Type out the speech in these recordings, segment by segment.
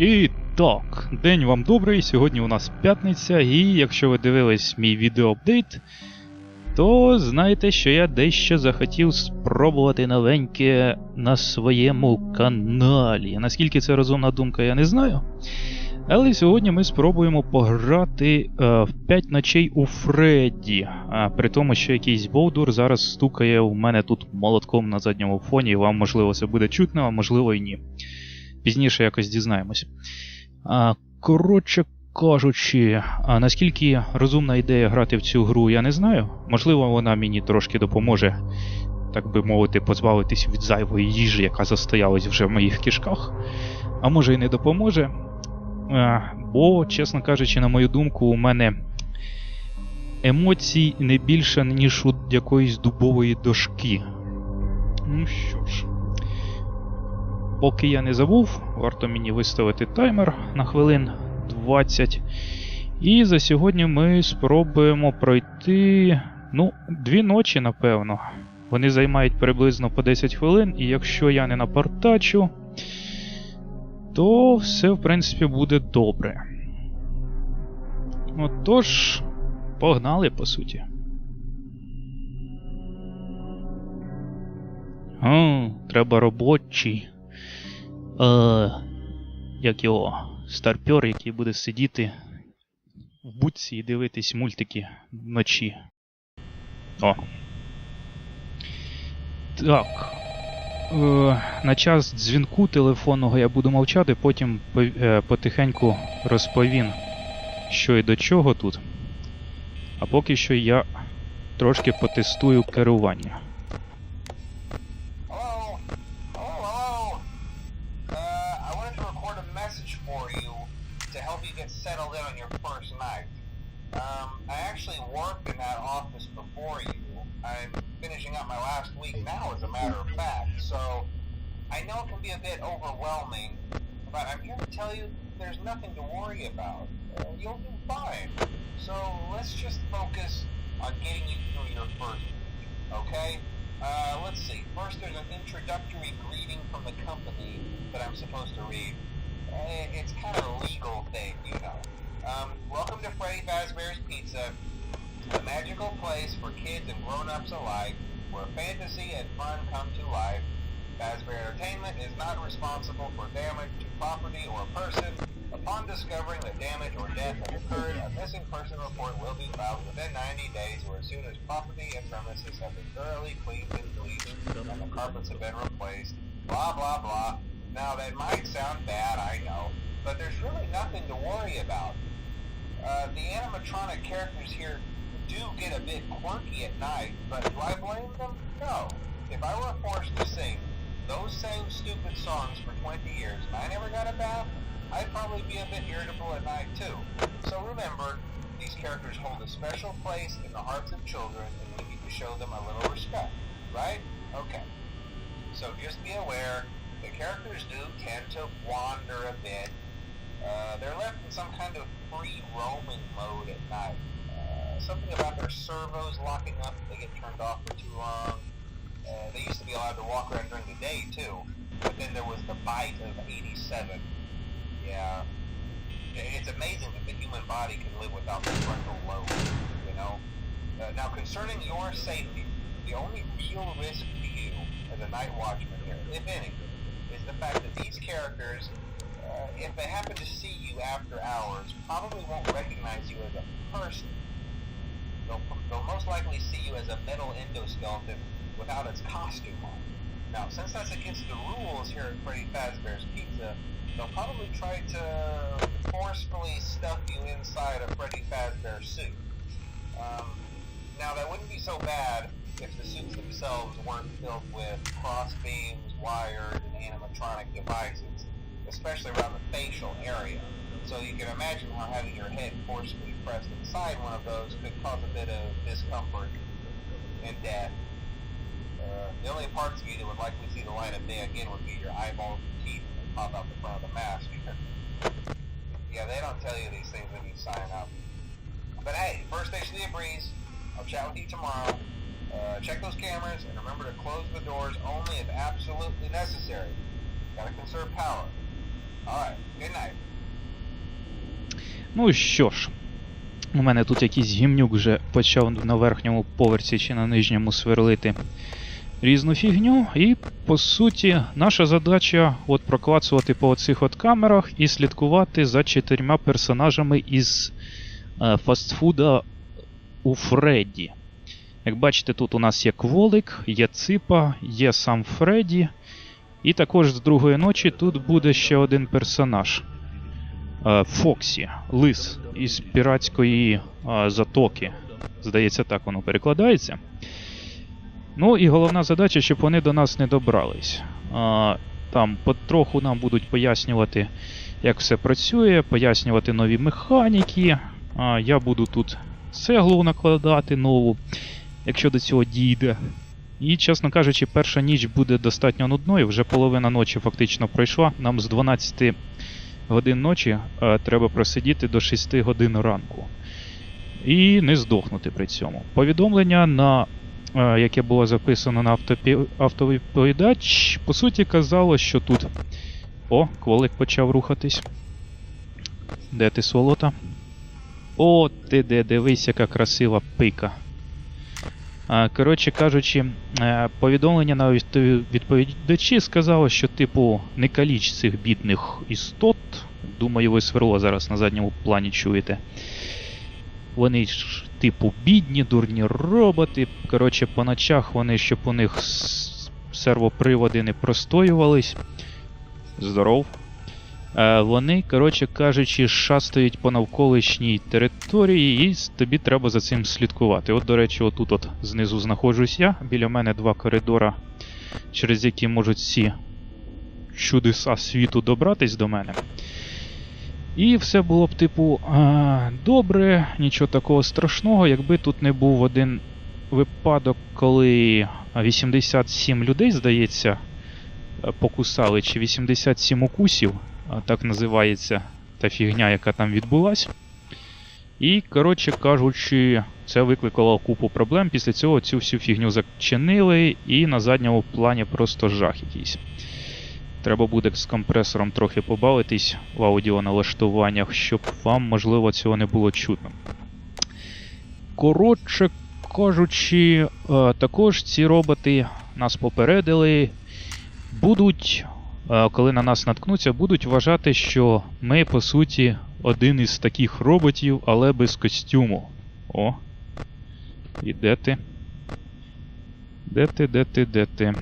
І так, день вам добрий. Сьогодні у нас п'ятниця, і якщо ви дивились мій відеоапдейт, то знаєте, що я дещо захотів спробувати новеньке на своєму каналі. Наскільки це розумна думка, я не знаю. Але сьогодні ми спробуємо пограти е, в 5 ночей у Фредді. А, при тому, що якийсь Болдур зараз стукає у мене тут молотком на задньому фоні, і вам можливо це буде чутно, а можливо і ні. Пізніше якось дізнаємось. Коротше кажучи, наскільки розумна ідея грати в цю гру, я не знаю. Можливо, вона мені трошки допоможе, так би мовити, позбавитись від зайвої їжі, яка застоялась вже в моїх кишках. А може і не допоможе. Бо, чесно кажучи, на мою думку, у мене емоцій не більше, ніж у якоїсь дубової дошки. Ну що ж. Поки я не забув, варто мені виставити таймер на хвилин 20. І за сьогодні ми спробуємо пройти. Ну, дві ночі, напевно. Вони займають приблизно по 10 хвилин, і якщо я не напортачу, то все, в принципі, буде добре. Отож, погнали, по суті. О, треба робочий. Е, як його старпер, який буде сидіти в будці і дивитись мультики вночі. О. Так. Е, на час дзвінку телефонного я буду мовчати, потім по- е, потихеньку розповім, що і до чого тут. А поки що я трошки потестую керування. First night. Um, I actually worked in that office before you. I'm finishing up my last week now, as a matter of fact, so I know it can be a bit overwhelming, but I'm here to tell you there's nothing to worry about. You'll do fine. So let's just focus on getting you through your first week, okay? Uh, let's see. First, there's an introductory greeting from the company that I'm supposed to read. Eh, It's kind of a legal thing, you know. Um, welcome to Freddy Fazbear's Pizza, a magical place for kids and grown-ups alike, where fantasy and fun come to life. Fazbear Entertainment is not responsible for damage to property or person. Upon discovering that damage or death has occurred, a missing person report will be filed within 90 days or as soon as property and premises have been thoroughly cleaned and bleached and the carpets have been replaced. Blah, blah, blah. Now, that might sound bad, I know, but there's really nothing to worry about. Uh, the animatronic characters here do get a bit quirky at night, but do I blame them? No. If I were forced to sing those same stupid songs for 20 years and I never got a bath, I'd probably be a bit irritable at night too. So remember, these characters hold a special place in the hearts of children and we need to show them a little respect, right? Okay. So just be aware, the characters do tend to wander a bit. Uh, they're left in some kind of free roaming mode at night. Something about their servos locking up. They get turned off for too long. Uh, they used to be allowed to walk around during the day too, but then there was the bite of 87. Yeah. It's amazing that the human body can live without the frontal lobe, you know? Uh, now, concerning your safety, the only real risk to you as a night watchman here, if any, is the fact that these characters, uh, if they happen to see you after hours, probably won't recognize you as a person. They'll, they'll most likely see you as a metal endoskeleton without its costume on. Now, since that's against the rules here at Freddy Fazbear's Pizza, they'll probably try to forcefully stuff you inside a Freddy Fazbear suit. Um, now, that wouldn't be so bad if the suits themselves weren't filled with cross beams, wires, and animatronic devices, especially around the facial area. So you can imagine how having your head forcefully pressed inside one of those could cause a bit of discomfort and death. Uh, the only parts of you that would likely see the light of day again would be your eyeballs and teeth that pop out the front of the mask. yeah, they don't tell you these things when you sign up. But hey, first station of the breeze. I'll chat with you tomorrow. Uh, check those cameras and remember to close the doors only if absolutely necessary. Gotta conserve power. Alright, good night. Ну що ж, у мене тут якийсь гімнюк вже почав на верхньому поверсі чи на нижньому сверлити різну фігню. І по суті, наша задача от проклацувати по оцих от камерах і слідкувати за чотирма персонажами із е, фастфуда у Фредді. Як бачите, тут у нас є кволик, є ципа, є сам Фредді. І також з другої ночі тут буде ще один персонаж. Е, Фоксі, лис із піратської е, затоки. Здається, так воно перекладається. Ну і головна задача, щоб вони до нас не добрались. Там потроху нам будуть пояснювати, як все працює, пояснювати нові механіки. Я буду тут цеглу накладати нову, якщо до цього дійде. І, чесно кажучи, перша ніч буде достатньо нудною. Вже половина ночі фактично пройшла. Нам з 12 годин ночі е, треба просидіти до 6 годин ранку. І не здохнути при цьому. Повідомлення на е, яке було записано на автовідповідач, по суті казало, що тут. О, кволик почав рухатись. Де ти сволота? О, ти де, дивись, яка красива пика. Коротше кажучи, е, повідомлення на відповідачі сказало, що, типу, не каліч цих бідних істот. Думаю, ви сверло зараз на задньому плані чуєте. Вони ж, типу, бідні, дурні роботи. Коротше, по ночах вони, щоб у них сервоприводи не простоювались. Здоров. Е, вони, коротше кажучи, шастають по навколишній території, і тобі треба за цим слідкувати. От, до речі, отут от знизу знаходжусь я. Біля мене два коридора, через які можуть всі чудеса світу добратись до мене. І все було б, типу, добре, нічого такого страшного, якби тут не був один випадок, коли 87 людей, здається, е, покусали, чи 87 укусів, так називається та фігня, яка там відбулась. І, коротше кажучи, це викликало купу проблем. Після цього цю всю фігню зачинили, і на задньому плані просто жах якийсь. Треба буде з компресором трохи побавитись в аудіоналаштуваннях, щоб вам, можливо, цього не було чутно. Коротше кажучи, е, також ці роботи нас попередили, будуть, коли на нас наткнуться, будуть вважати, що ми, по суті, один із таких роботів, але без костюму. О. І де ти? Де ти, де ти, де ти?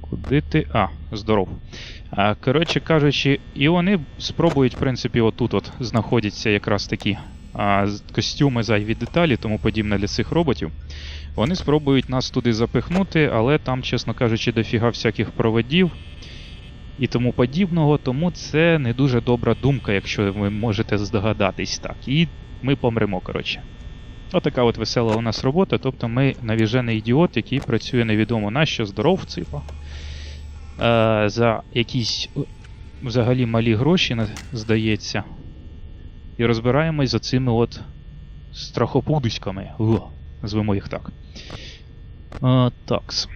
Куди ти. А, здоров. Коротше кажучи, і вони спробують, в принципі, отут от знаходяться якраз такі костюми, зайві деталі, тому подібне для цих роботів. Вони спробують нас туди запихнути, але там, чесно кажучи, дофіга всяких проводів і тому подібного, тому це не дуже добра думка, якщо ви можете здогадатись так. І ми помремо, коротше. Отака от весела у нас робота, тобто ми навіжений ідіот, який працює невідомо на що, здоров, ципа. Е, за якісь взагалі малі гроші, здається. І розбираємось за цими от страхопудуськами. Назвемо їх так. Такс.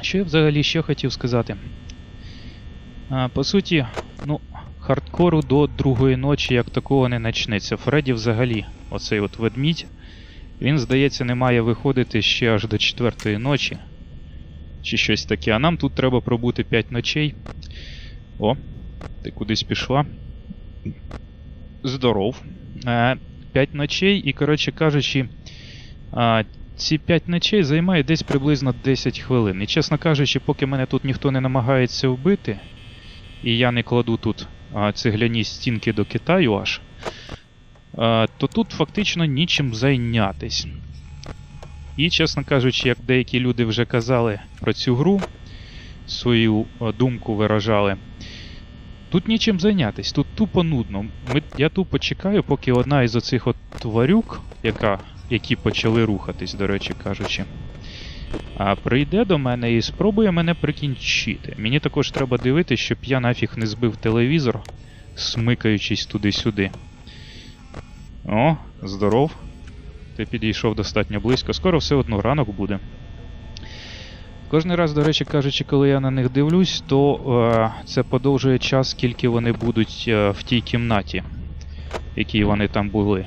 Що я взагалі ще хотів сказати? Е, по суті, ну, хардкору до другої ночі як такого не почнеться. Фредді взагалі, оцей от ведмідь, він, здається, не має виходити ще аж до четвертої ночі. Чи щось таке. А нам тут треба пробути 5 ночей. О, ти кудись пішла. Здоров. Е, 5 ночей, і, коротше кажучи, е, ці 5 ночей займає десь приблизно 10 хвилин. І, чесно кажучи, поки мене тут ніхто не намагається вбити, і я не кладу тут цегляні стінки до Китаю аж, то тут фактично нічим зайнятись. І, чесно кажучи, як деякі люди вже казали про цю гру, свою думку виражали. Тут нічим зайнятись, тут тупо нудно. Ми, я тупо чекаю, поки одна із оцих от тварюк, яка, які почали рухатись, до речі кажучи, а прийде до мене і спробує мене прикінчити. Мені також треба дивитися, щоб я нафіг не збив телевізор, смикаючись туди-сюди. О, здоров. Ти підійшов достатньо близько. Скоро все одно ранок буде. Кожний раз, до речі, кажучи, коли я на них дивлюсь, то е, це подовжує час, скільки вони будуть е, в тій кімнаті, в якій вони там були.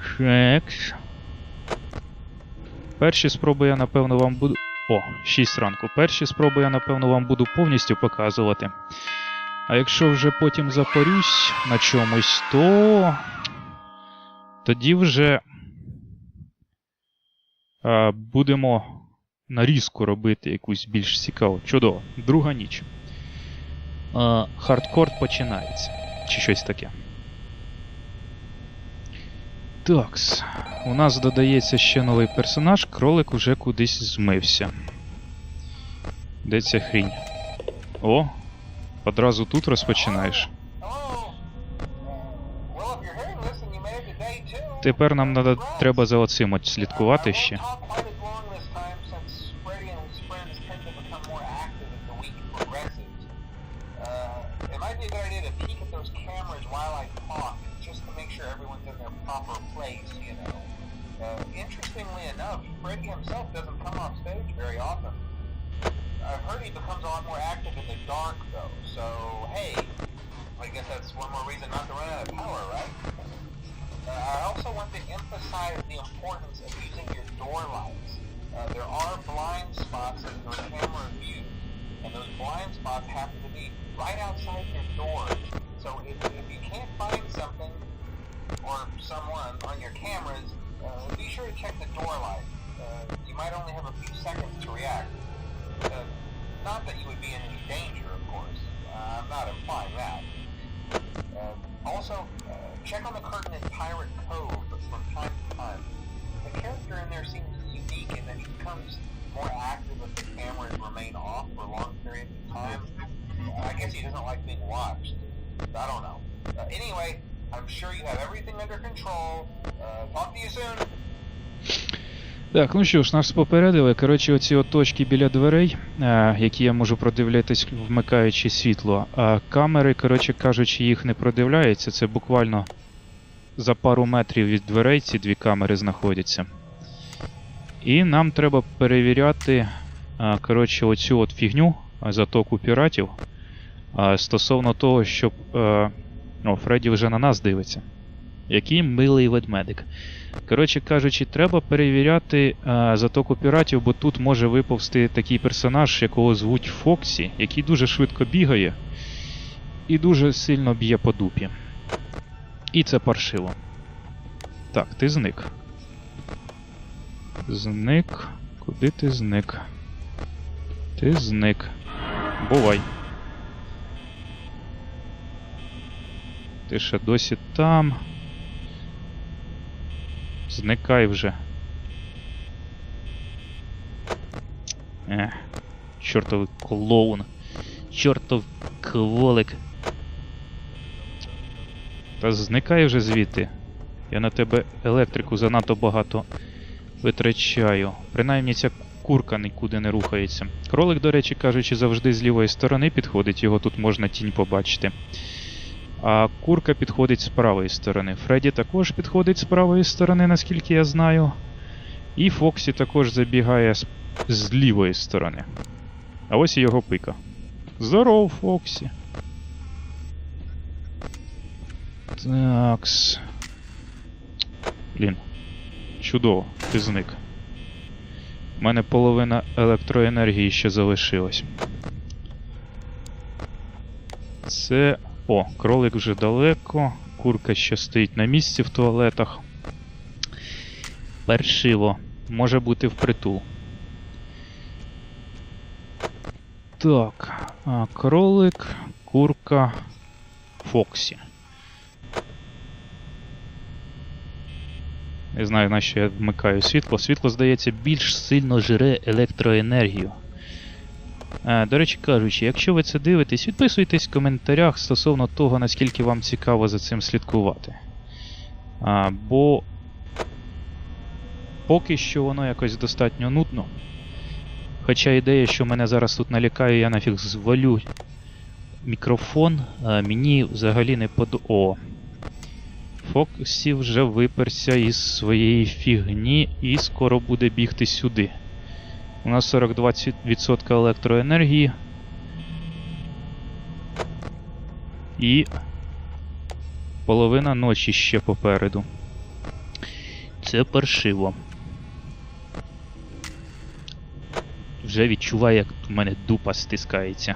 Шекс. Перші спроби я, напевно, вам буду. О, 6 ранку. Перші спроби я, напевно, вам буду повністю показувати. А якщо вже потім запорюсь на чомусь, то. Тоді вже будемо нарізку робити якусь більш цікаву. Чудово. Друга ніч. А, хардкор починається. Чи щось таке. Такс. У нас додається ще новий персонаж, кролик уже кудись змився. Де ця хрінь? О! Одразу тут розпочинаєш. Тепер нам надо, треба за оцим от слідкувати ще. Uh, won't talk quite as long this time since Freddy and his friends tend to become more active as the week progresses. Uh, it might be a good idea to peek at those cameras while I talk, just to make sure everyone's in their proper place, you know. Uh, interestingly enough, Freddy himself doesn't come off stage very often. I've heard he becomes a lot more active in the dark, though, so hey, I guess that's one more reason not to run out of power, right? Uh, I also want to emphasize the importance of using your door lights. Uh, there are blind spots in your camera view, and those blind spots happen to be right outside your doors. So if, if you can't find something or someone on your cameras, uh, be sure to check the door light. Uh, you might only have a few seconds to react. Uh, not that you would be in any danger, of course. Uh, I'm not implying that. Also, check on the curtain in Pirate Cove from time to time. The character in there seems unique in that he becomes more active if the cameras remain off for long periods of time. I guess he doesn't like being watched. I don't know. Uh, anyway, I'm sure you have everything under control. Uh, talk to you soon. Так, ну що ж, нас попередили. Коротше, оці от точки біля дверей, е, які я можу продивлятись, вмикаючи світло. А камери, коротше кажучи, їх не продивляється. Це буквально за пару метрів від дверей ці дві камери знаходяться. І нам треба перевіряти, е, коротше, оцю от фігню, е, затоку піратів. Стосовно того, щоб. О, Фредді вже на нас дивиться. Який милий ведмедик. Коротше кажучи, треба перевіряти е, затоку піратів, бо тут може виповзти такий персонаж, якого звуть Фоксі, який дуже швидко бігає і дуже сильно б'є по дупі. І це паршиво. Так, ти зник. Зник. Куди ти зник? Ти зник. Бувай. Ти ще досі там. Зникай вже. Ех, чортовий клоун. Чортов кволик. Та зникай вже звідти. Я на тебе електрику занадто багато витрачаю. Принаймні ця курка нікуди не рухається. Кролик, до речі, кажучи, завжди з лівої сторони підходить, його тут можна тінь побачити. А курка підходить з правої сторони. Фредді також підходить з правої сторони, наскільки я знаю. І Фоксі також забігає з, з лівої сторони. А ось і його пика. Здоров, Фоксі. Такс. Блін. Чудово, ти зник. У мене половина електроенергії ще залишилась. Це. О, кролик вже далеко. Курка ще стоїть на місці в туалетах. Паршиво. Може бути впритул. Так. Кролик, курка, Фоксі. Не знаю, на що я вмикаю світло. Світло, здається, більш сильно жире електроенергію. Е, До речі кажучи, якщо ви це дивитесь, відписуйтесь в коментарях стосовно того, наскільки вам цікаво за цим слідкувати. А, Бо поки що воно якось достатньо нудно. Хоча ідея, що мене зараз тут налякає, я нафіг звалю мікрофон, а мені взагалі не подо. О. Фоксі вже виперся із своєї фігні і скоро буде бігти сюди. У нас 42% електроенергії. І половина ночі ще попереду. Це паршиво. Вже відчуваю, як у мене дупа стискається.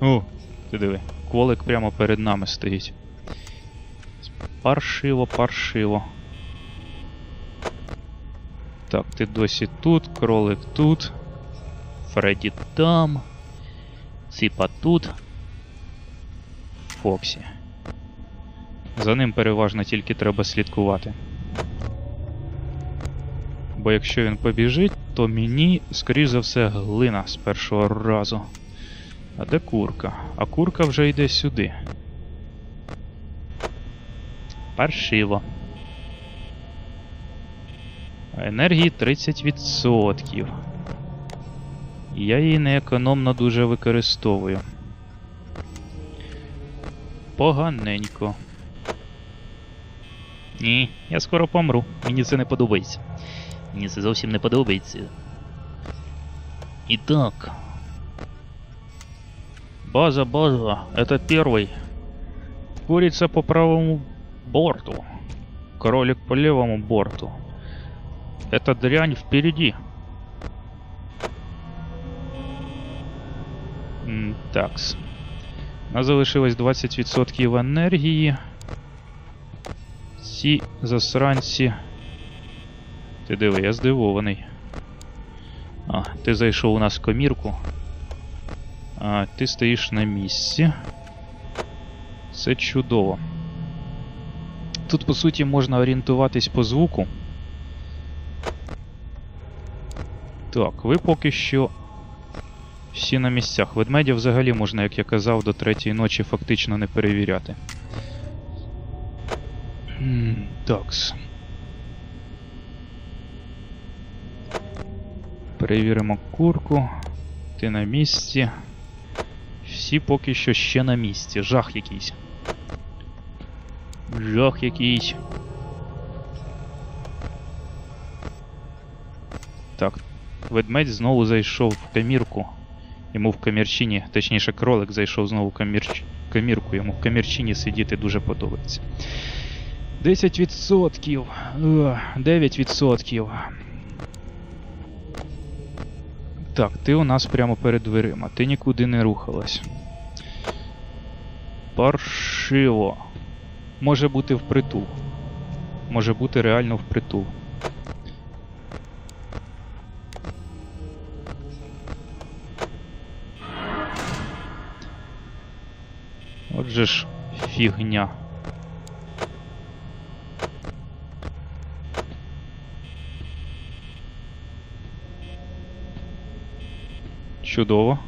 О, ти диви, колик прямо перед нами стоїть. Паршиво, паршиво. Так, ти досі тут, кролик тут. Фредді там. Ципа тут. Фоксі. За ним переважно тільки треба слідкувати. Бо якщо він побіжить, то мені, скоріш за все, глина з першого разу. А де курка? А курка вже йде сюди. Паршиво. Енергії 30%. І я її неекономно дуже використовую. Поганенько. Ні, я скоро помру. Мені це не подобається. Мені це зовсім не подобається. І. База, база, это первый. Курица по правому борту. Кролик по левому борту. Эта дрянь впереди. Такс. У нас залишилось 20% енергії. Ці засранці. Ти диви, я здивований. А, ти зайшов у нас в комірку. А, ти стоїш на місці. Це чудово. Тут, по суті, можна орієнтуватись по звуку. Так, ви поки що всі на місцях. Ведмедя взагалі можна, як я казав, до третьої ночі фактично не перевіряти. Такс. Перевіримо курку. Ти на місці. Всі поки що ще на місці. Жах якийсь. Жах якийсь. Так. Ведмедь знову зайшов в камірку. Йому в камірчині, точніше, кролик зайшов знову в камірч... камірку, йому в камірчині сидіти дуже подобається. 10%. 9%. Так, ти у нас прямо перед дверима. Ти нікуди не рухалась. Паршиво. Може бути впритул. Може бути реально впритул. Отже ж, фігня. Чудово.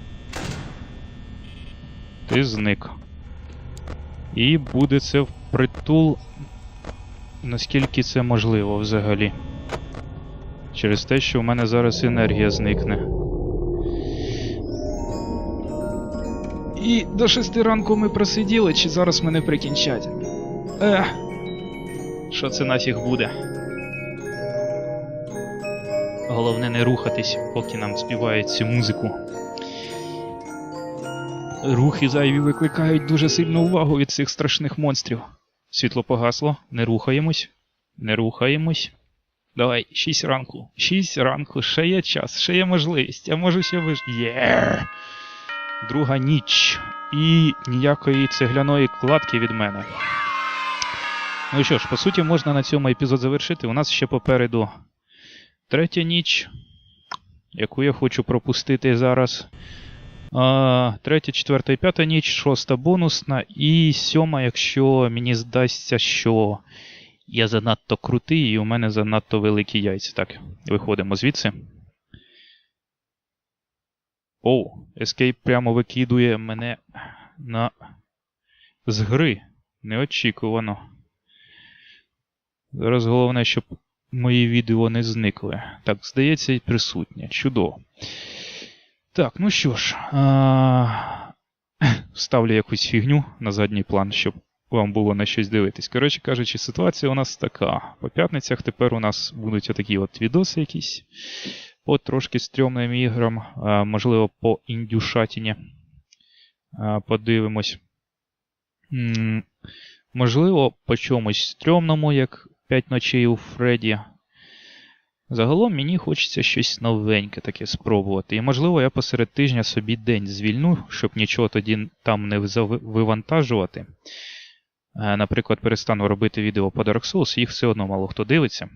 Ти зник. І буде це впритул, наскільки це можливо взагалі. Через те, що в мене зараз енергія зникне. І до шести ранку ми просиділи, чи зараз мене прикінчать. Ех. Що це нафіг буде? Головне не рухатись, поки нам співають цю музику. Рухи зайві викликають дуже сильну увагу від цих страшних монстрів. Світло погасло, не рухаємось. Не рухаємось. Давай, 6 ранку. 6 ранку, ще є час, ще є можливість. Я можу ще виж. Є! Друга ніч. І ніякої цегляної кладки від мене. Ну що ж, по суті, можна на цьому епізод завершити. У нас ще попереду третя ніч, яку я хочу пропустити зараз. Третя, четверта і п'ята ніч, шоста бонусна, і сьома, якщо мені здасться, що я занадто крутий і у мене занадто великі яйця. Так, виходимо звідси. Оу, Escape прямо викидує мене на з гри. Неочікувано. Зараз головне, щоб мої відео не зникли. Так, здається, і присутнє. Чудово. Так, ну що ж. А... Ставлю якусь фігню на задній план, щоб вам було на щось дивитись. Коротше кажучи, ситуація у нас така. По п'ятницях тепер у нас будуть отакі от відоси якісь по трошки стрьомним іграм, а, можливо, по індюшатіні. А, Подивимось. М, Можливо, по чомусь стрьомному, як 5 ночей у Фредді. Загалом мені хочеться щось новеньке таке спробувати. І можливо я посеред тижня собі день звільну, щоб нічого тоді там не вивантажувати. Е, Наприклад, перестану робити відео по Dark Souls, їх все одно мало хто дивиться.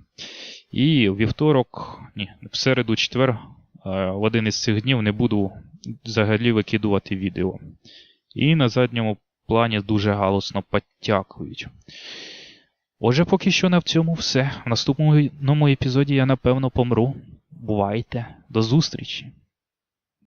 І у вівторок, ні, в середу, четвер, е, в один із цих днів не буду взагалі викидувати відео. І на задньому плані дуже галосно потякують. Отже, поки що на в цьому все. В наступному епізоді я напевно помру. Бувайте. До зустрічі!